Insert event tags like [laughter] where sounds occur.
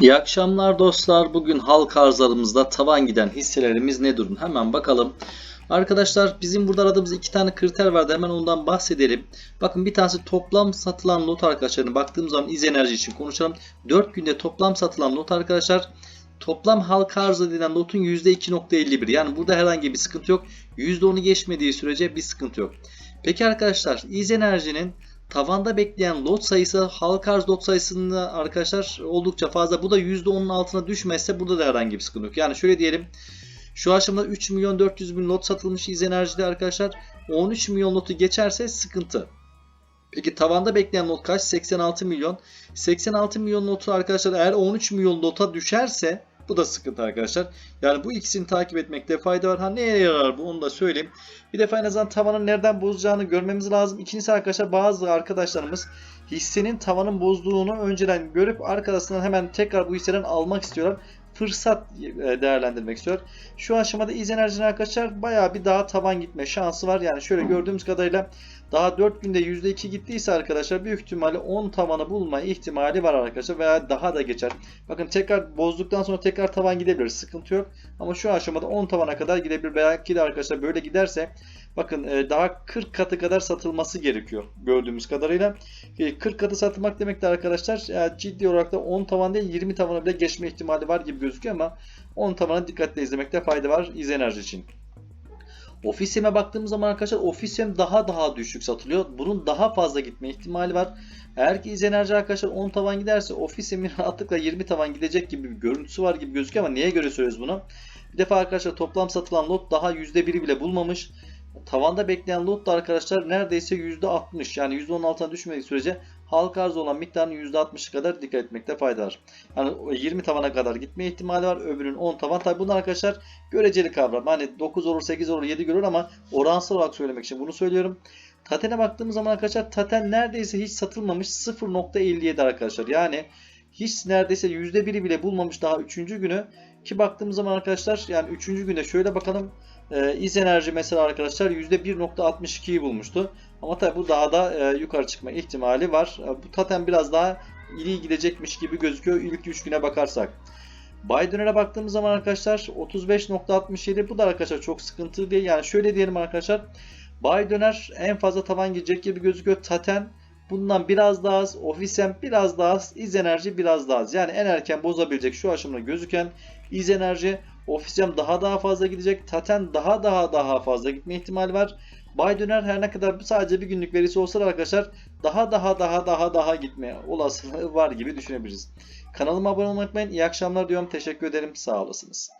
İyi akşamlar dostlar. Bugün halk arzlarımızda tavan giden hisselerimiz ne durum? Hemen bakalım. Arkadaşlar bizim burada aradığımız iki tane kriter vardı. Hemen ondan bahsedelim. Bakın bir tanesi toplam satılan lot arkadaşlarına baktığımız zaman iz enerji için konuşalım. 4 günde toplam satılan lot arkadaşlar. Toplam halka arz edilen lotun %2.51. Yani burada herhangi bir sıkıntı yok. %10'u geçmediği sürece bir sıkıntı yok. Peki arkadaşlar iz enerjinin Tavanda bekleyen lot sayısı halka arz lot sayısında arkadaşlar oldukça fazla. Bu da %10'un altına düşmezse burada da herhangi bir sıkıntı yok. Yani şöyle diyelim. Şu aşamada 3 milyon 400 bin lot satılmış iz enerjide arkadaşlar. 13 milyon lotu geçerse sıkıntı. Peki tavanda bekleyen lot kaç? 86 milyon. 86 milyon lotu arkadaşlar eğer 13 milyon lota düşerse bu da sıkıntı arkadaşlar. Yani bu ikisini takip etmekte fayda var. Ha neye yarar bu onu da söyleyeyim. Bir defa en azından tavanın nereden bozacağını görmemiz lazım. İkincisi arkadaşlar bazı arkadaşlarımız hissenin tavanın bozduğunu önceden görüp arkasından hemen tekrar bu hisseden almak istiyorlar. Fırsat e, değerlendirmek istiyor. Şu aşamada iz enerjinin arkadaşlar bayağı bir daha tavan gitme şansı var. Yani şöyle gördüğümüz kadarıyla daha 4 günde %2 gittiyse arkadaşlar büyük ihtimalle 10 tavanı bulma ihtimali var arkadaşlar veya daha da geçer. Bakın tekrar bozduktan sonra tekrar tavan gidebilir. Sıkıntı yok. Ama şu aşamada 10 tavana kadar gidebilir. Belki de arkadaşlar böyle giderse bakın e, daha 40 katı kadar satılması gerekiyor gördüğümüz kadarıyla. 40 katı satılmak demek de arkadaşlar yani ciddi olarak da 10 tavan değil 20 tavana bile geçme ihtimali var gibi gözüküyor ama 10 tavana dikkatle izlemekte fayda var iz enerji için. Ofisime baktığımız zaman arkadaşlar ofisim daha daha düşük satılıyor. Bunun daha fazla gitme ihtimali var. Eğer ki iz enerji arkadaşlar 10 tavan giderse ofisimin [laughs] rahatlıkla 20 tavan gidecek gibi bir görüntüsü var gibi gözüküyor ama neye göre söylüyoruz bunu? Bir defa arkadaşlar toplam satılan lot daha %1'i bile bulmamış. Tavanda bekleyen lot da arkadaşlar neredeyse %60 yani %10'un altına düşmediği sürece halka arz olan miktarın %60'ı kadar dikkat etmekte fayda var. Yani 20 tavana kadar gitme ihtimali var. Öbürünün 10 tavan. Tabi bunlar arkadaşlar göreceli kavram. Hani 9 olur 8 olur 7 görür ama oransal olarak söylemek için bunu söylüyorum. Taten'e baktığımız zaman arkadaşlar Taten neredeyse hiç satılmamış 0.57 arkadaşlar. Yani hiç neredeyse %1'i bile bulmamış daha 3. günü. Ki baktığımız zaman arkadaşlar yani 3. günde şöyle bakalım. E, iz enerji mesela arkadaşlar %1.62'yi bulmuştu. Ama tabi bu daha da e, yukarı çıkma ihtimali var. E, bu Taten biraz daha iyi gidecekmiş gibi gözüküyor ilk 3 güne bakarsak. Baydoner'e baktığımız zaman arkadaşlar 35.67 bu da arkadaşlar çok sıkıntı değil. Yani şöyle diyelim arkadaşlar. Baydoner en fazla tavan girecek gibi gözüküyor. Taten bundan biraz daha az. Ofisem biraz daha az. İz enerji biraz daha az. Yani en erken bozabilecek şu aşamada gözüken iz enerji Ofisem daha daha fazla gidecek. Taten daha daha daha fazla gitme ihtimali var. Bay döner her ne kadar sadece bir günlük verisi olsa da arkadaşlar daha daha daha daha daha gitme olasılığı var gibi düşünebiliriz. Kanalıma abone olmayı unutmayın. İyi akşamlar diyorum. Teşekkür ederim. Sağ olasınız.